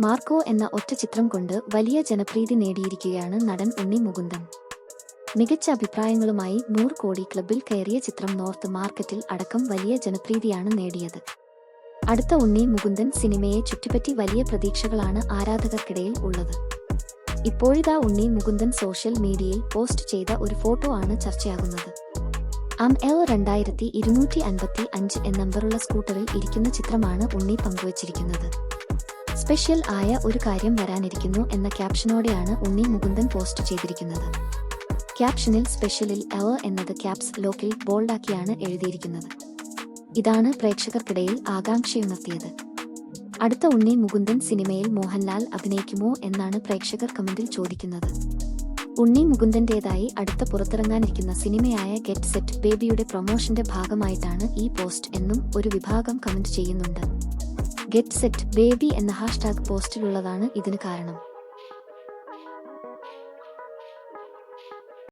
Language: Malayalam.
മാർക്കോ എന്ന ഒറ്റ ചിത്രം കൊണ്ട് വലിയ ജനപ്രീതി നേടിയിരിക്കുകയാണ് നടൻ ഉണ്ണി മുകുന്ദൻ. മികച്ച അഭിപ്രായങ്ങളുമായി നൂറ് കോടി ക്ലബിൽ കയറിയ ചിത്രം നോർത്ത് മാർക്കറ്റിൽ അടക്കം വലിയ ജനപ്രീതിയാണ് നേടിയത്. അടുത്ത ഉണ്ണി മുകുന്ദൻ സിനിമയെ ചുറ്റിപ്പറ്റി വലിയ പ്രതീക്ഷകളാണ് ആരാധകർക്കിടയിൽ ഉള്ളത്. ഇപ്പോഴിതാ ഉണ്ണി മുകുന്ദൻ സോഷ്യൽ മീഡിയയിൽ പോസ്റ്റ് ചെയ്ത ഒരു ഫോട്ടോ ആണ് ചർച്ചയാകുന്നത്. അം എൽ രണ്ടായിരത്തി ഇരുന്നൂറ്റി അൻപത്തി അഞ്ച് എന്ന നമ്പറുള്ള സ്കൂട്ടറിൽ ഇരിക്കുന്ന ചിത്രമാണ് ഉണ്ണി പങ്കുവച്ചിരിക്കുന്നത്. സ്പെഷ്യൽ ആയ ഒരു കാര്യം വരാനിരിക്കുന്നു എന്ന ക്യാപ്ഷനോടെയാണ് ഉണ്ണി മുകുന്ദൻ പോസ്റ്റ് ചെയ്തിരിക്കുന്നത്. ക്യാപ്ഷനിൽ സ്പെഷ്യലിൽ എവ എന്നത് ക്യാപ്സ് ലോക്കിൽ ബോൾഡാക്കിയാണ് എഴുതിയിരിക്കുന്നത്. ഇതാണ് പ്രേക്ഷകർക്കിടയിൽ ആകാംക്ഷയുണർത്തിയത്. അടുത്ത ഉണ്ണി മുകുന്ദൻ സിനിമയിൽ മോഹൻലാൽ അഭിനയിക്കുമോ എന്നാണ് പ്രേക്ഷകർ കമന്റിൽ ചോദിക്കുന്നത്. ഉണ്ണി മുകുന്ദന്റേതായി അടുത്ത പുറത്തിറങ്ങാനിരിക്കുന്ന സിനിമയായ ഗെറ്റ് സെറ്റ് ബേബിയുടെ പ്രൊമോഷന്റെ ഭാഗമായിട്ടാണ് ഈ പോസ്റ്റ് എന്നും ഒരു വിഭാഗം കമന്റ് ചെയ്യുന്നുണ്ട്. ഗെറ്റ് സെറ്റ് ബേബി എന്ന ഹാഷ്ടാഗ് പോസ്റ്റിലുള്ളതാണ് ഇതിന് കാരണം.